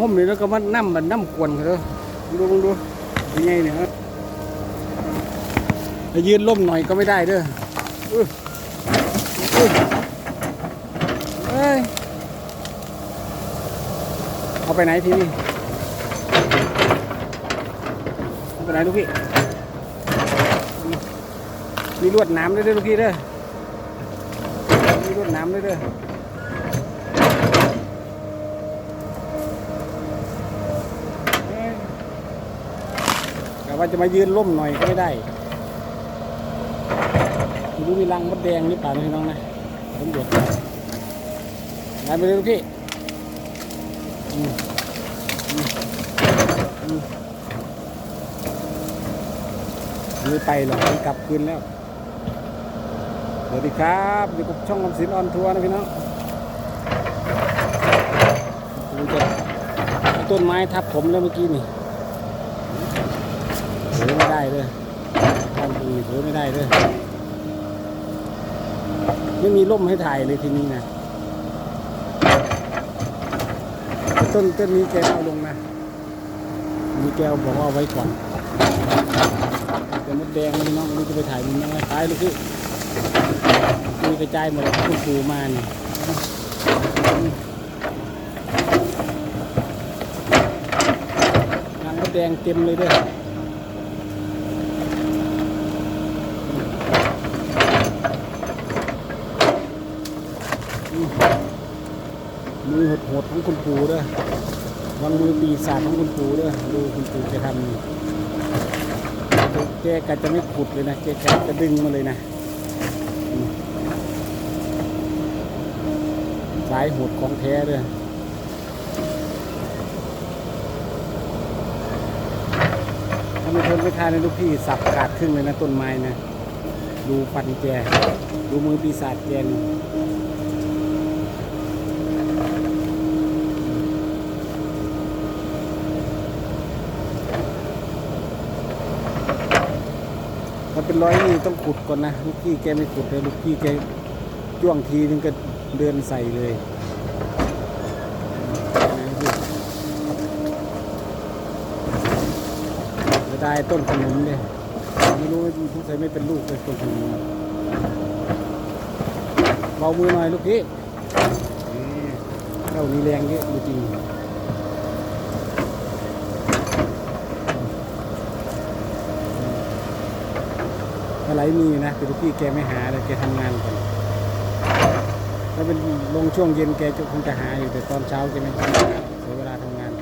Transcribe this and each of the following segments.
ห่มนี่แล้วก็มานั่มมันนั่มกวนเขาเด้อดูดูดูยังไงเนี่ยฮะยืนล่มหน่อยก็ไม่ได้เด้อเอ้ยเอาไปไหนทีนี่เอาไปไหนลูกพี่มีลวดน้ำด้วยเด้อลูกพี่เด้อมีลวดน้ำด้วยเด้อ แต่ ว่าจะมายืนร่มหน่อยก็ไม่ได้ไม่รู้มีรังมดแดงหรือเปล่าพี่น้องนะผมตรวจสอบงานไปเลยลูกพี่อืมอืมอืมไม่ไปหรอกมันกลับคืนแล้วสวัสดีครับอยู่กับช่องคำสินออนทัวร์นะพี่น้องดูจะต้นไม้ทับผมแล้วเมื่อกี้นี่ ถือไม่ได้เลยทำดีถือไม่ได้เลยไม่มีร่มให้ถ่ายเลยทีนี้นะต้นต้นนี้แกเอาลงนะมีแกวบอกว่าไว้ก่อนแต่มดแดงนี่น้องนี่จะไปถ่ายมันยังไงตายเลยพี่มีกระจายหมดเลยคุณปูมานี่ยางมดแดงเต็มเลยด้วย มือโหดๆของคุณปู่ด้วยวางมือปีศาจของคุณปู่ด้วยดูคุณปู่จะทำแกกะจะไม่ขุดเลยนะแกกะจะดึงมาเลยนะสายโหดของแท้ด้วยถ้าไม่ทนไม่ทานในลูกพี่สับขาดครึ่งเลยนะต้นไม้นะ ดูฟันแก ดูมือปีศาจแกนี่ เป็นร้อยนี่ต้องขุดก่อนนะลูกพี่แกไม่ขุดเลยลูกพี่แกจ้วงทีนึงก็เดินใส่เลยจะได้ต้นขนุนเลยไม่รู้ว่าทุกใส่ไม่เป็นลูกเลยต้นขนุนเบามือหน่อยลูกพี่นี่เจ้ามีแรงเยอะจริง อะไรมีนะแต่ทุกพี่แกไม่หาเลยแกทำงานก่อนถ้าเป็นลงช่วงเย็นแกจะคงจะหาอยู่แต่ตอนเช้าแกไม่ทำเสียเวลาทำงาน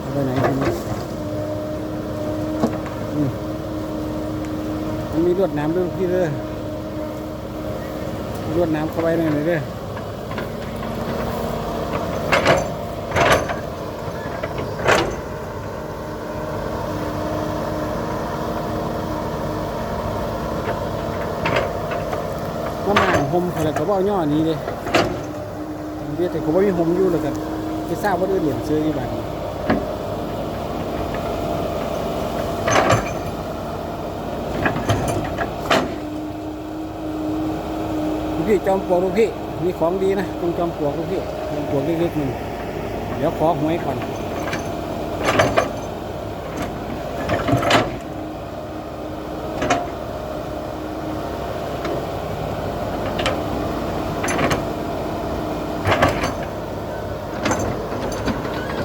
เอาไปไหนทีนี้อื มันมีรวดน้ำด้วยพี่เด้อรวดน้ำเข้าไว้หน่อยเด้อมาหมางห่มอะไรก็บเอาย่อนี้เลยเรียกแต่ก็บ่มีห่มอยู่เลยกันไปทราบว่าเดือเหรียญซื้อที่บ้าน พี่จอมปลวกลูกพี่มีของดีนะตรงจอมปลวกลูกพี่จอมปลวกเล็กๆหนึ่งเดี๋ยวขอหวยก่อน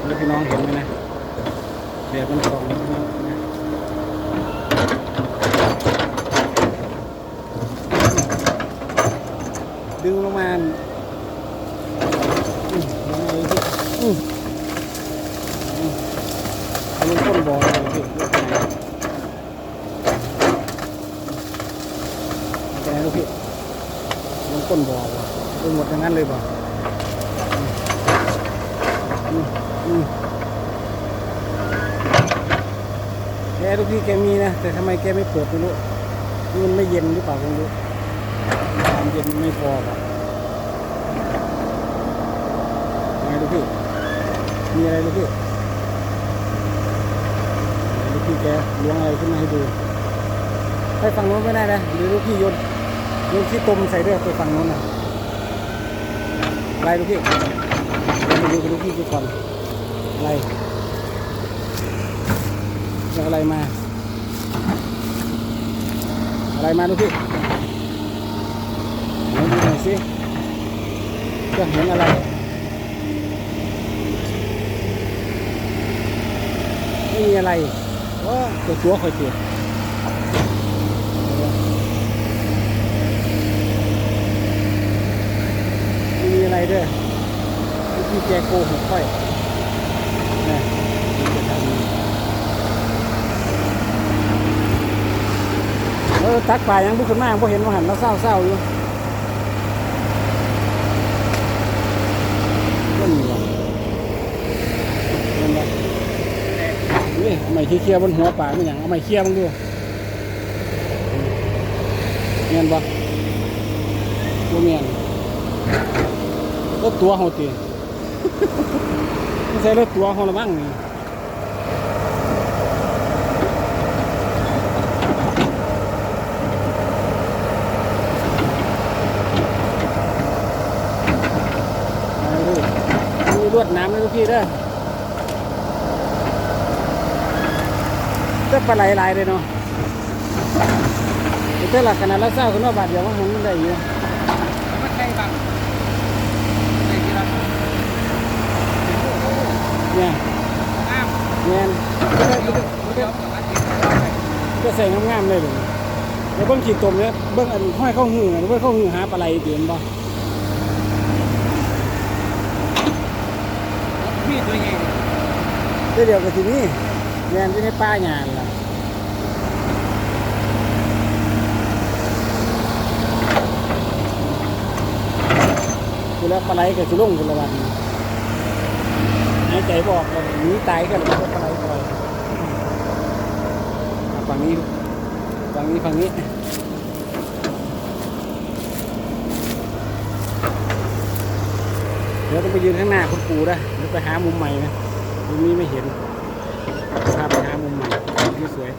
ล้วพี่น้องเห็นไหมนะเดี๋ยวมันส่องนะพี่น้องนะ ดึงลงมาอืมลงมาเลยพี่อืมอืมเอาลงต้นบ่อเลยพี่ยกนไปไหนลูกพี่ลงต้นบ่อว่ะลงหมดอย่างนั้นเลยบ่อืมอืมแกลูกพี่แกมีนะ แต่ทำไมแกไม่เปิดไม่รู้นี่มันไม่เย็นหรือเปล่าไม่รู้ ความเย็นไม่พอป่ะมีอะไรลูกพี่ ลูกพี่แกล้วงอะไรขึ้นมาให้ดู ไปฝั่งโน้นไม่ได้นะหรือลูกพี่โยนโยนขี้ตมใส่ด้วยไปฝั่งโน้นนะอะไรลูกพี่มาดูลูกพี่ดูก่อนอะไรเออะไรมา อะไรมาลูกพี่ ดูหน่อยสิจะเห็นอะไรไม่มีอะไรว่าตัวตัวคอยเตียไม่มีอะไรด้วยพี่แกโกหกค่อยนะจะทำเออตักป่ายังบุกขึ้นมายังบ่เห็นว่าหันเราเศร้าๆอยู่ก็มีว่ะเห็นไหม นี่เอา ไม้เคลียร์ๆบนหัวป่าไม่อย่างเอาไม้เคลียร์มึงดูเมียนบ่บ่เมียนรถตัวเขาตีไม่ใช่รถตัวเขาละมั้งนี่เอาดูมีลวดน้ำนะทุกพี่เด้อ ก็ปลาไหลหลายเลยเนาะแต่หลักขนาดละเศร้าขึ้นมาบาทเดียวว่ามันมันได้อยู่ไม่ใช่บังในเราเนี่ยอ้ามเนี่ยก็ได้ก็ได้ก็เดี๋ได้ยวกับว่าติดก็ใส่งามๆเลยเลยเดี๋ยวเบิ้งขีดตมเนี่ยเบิ้งอันห้อยเข้าหื้อเบิ้งเข้าหื้อหาปลาไหลเดือนบ่พี่ตัวเองเดี๋ยวเดียวกับทีนี้เนี่ยที่ในป้าหยานล่ะกู แล้วปลาไหลกับสุลงกุละวันหายใจบอกเลยหนีตายกันแล้วปลาไหลปล่อยฝั่งนี้ฝั่งนี้ฝั่งนี้เดี๋ยวต้องไปยืนข้างหน้าคุณปู่นะเดี๋ยวไปหามุมใหม่นะมุมนี้ไม่เห็นพาไปหามุมใหม่ที่สวย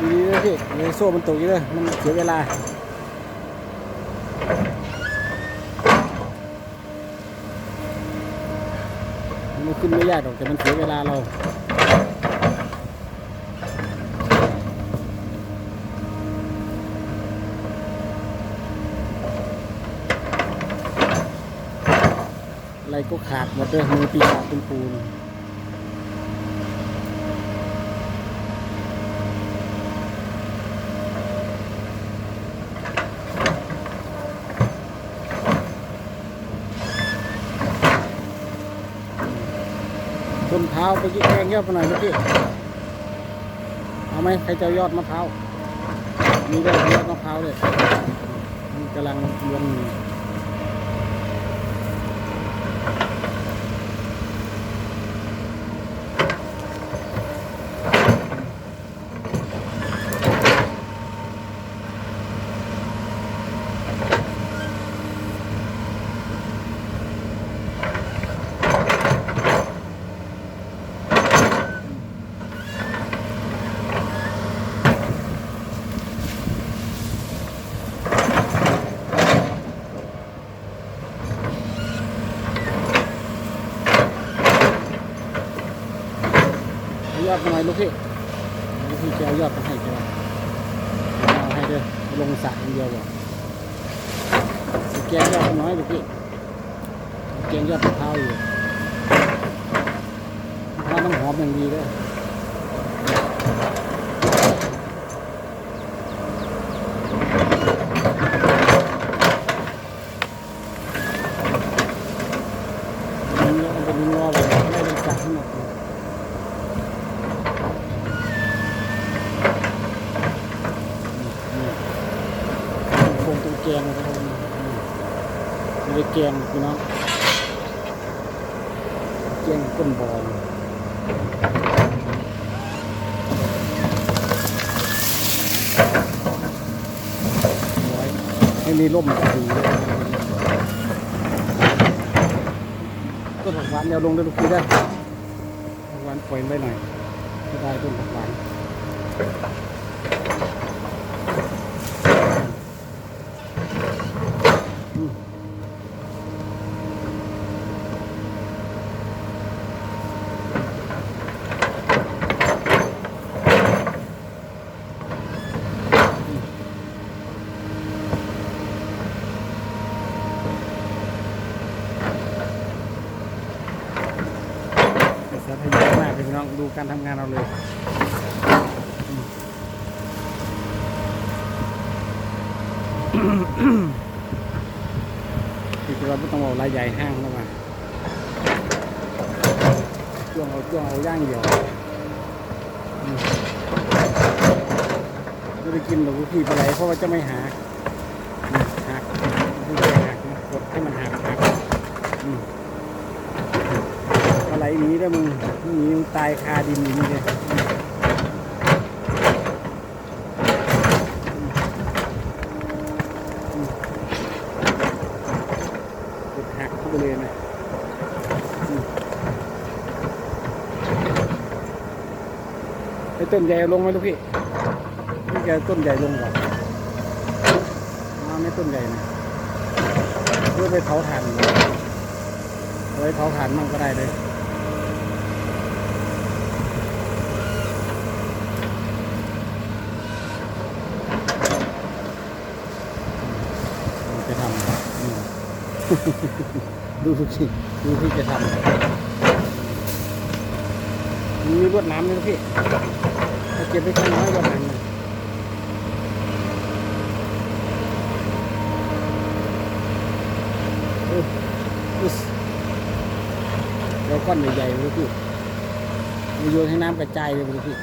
ดีนะพี่เลยโซ่มันตกอยู่เลยมันเสียเวลา มันขึ้นไม่ยากหรอกแต่มันเสียเวลาเราอะไรก็ขาดหมดเลยมือปีศาจเป็นปูน เท้าไปกินแกงยอดไปหน่อยลูกพี่เอาไหมใครจะยอดมะพร้าวมีด้วยยอดมะพร้าวเลยมันกำลังรวง อยู่เอายอดมาลูกพี่ลูกพี่จะเอายอดมาให้แกเอาให้เด้อลงสระอย่างเดียวบอกแกงยอดน้อยลูกพี่แกงยอดเท้าอยู่ถ้าวน้ำหอมอย่างดีเด้อมันเยอะมันเป็นงอเลยไม่ได้จัดให้หมดเลย ค งตรงแกงนะครับไม่ได้แกงพี่น้องแกงก้นบอลให้มีร่มดีต้นผักหวานเดี๋ยวลงได้ลูกพี่ได้ผักหวานปล่อยไว้หน่อยจะได้ต้นผักหวาน เป็นสาธยายมากพี่น้องดูการทำงานเราเลยคือเราไม่ต้องเอารายใหญ่ห้างแล้วมาจ้วงเอาจ้วงเอาย่างเดียวไม่ได้กินหรอกพี่ปลาไหลเพราะว่าจะไม่หาหักไม่ได้หักกดให้มันหักหักอืม หนีแล้มึงหนีมึงตายคาดินอยู่นี่เลยหักเข้าไปเลยนะอืมไอ้ต้นใหญ่ลงไหมลูกพี่นี่แกต้นใหญ่ลงก่อนมาไม่ต้นใหญ่นะเพื่อไปเผาถ่านไว้เผาถ่านมั่งก็ได้เลย จะทำอืม ดูทุกสิ่งดูที่จะทำมีรวดน้ำเลยพี่ถ้าเก็บไว้ข้างน้อยรวดน้นะเอออึ๊สเดี๋ยวก้อนใหญ่ๆเลยพี่มีโยนให้น้ำกระจายเลยพี่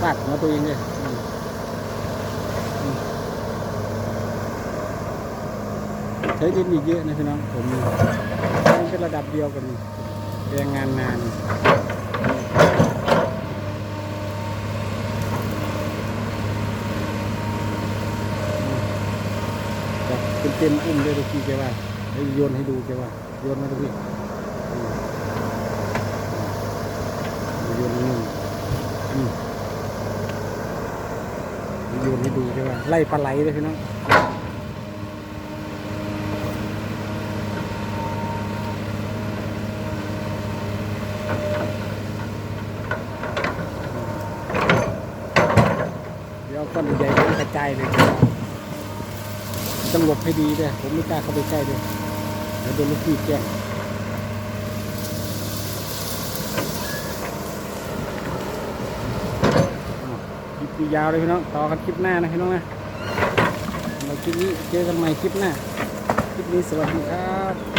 ฟาดหัวตัวเองเลยอืม ใช้ดินอีกเยอะนะพี่น้องผมมันเป็นระดับเดียวกันแรงงานนานเป็นเต็มอุ้มเลยทุกทีแกว่าให้โยนให้ดูแกว่าโยนมาทุกทีโยนนึ่งอืมโยนให้ดูแกว่าไล่ปลาไหลเลยพี่น้อง เดี๋ยวก้อนใหญ่ๆมันกระจายเลยต้องหลบ ให้ดีเลยผมไม่กล้าเข้าไปใกล้เลยเดี๋ยวโดนลูกพี่แกล้งคลิปยาวเลยพี่น้อง ต่อกันคลิปหน้านะพี่น้องนะเราคลิปนี้เจอกันใหม่คลิปหน้า คลิปนี้สวัสดีครับ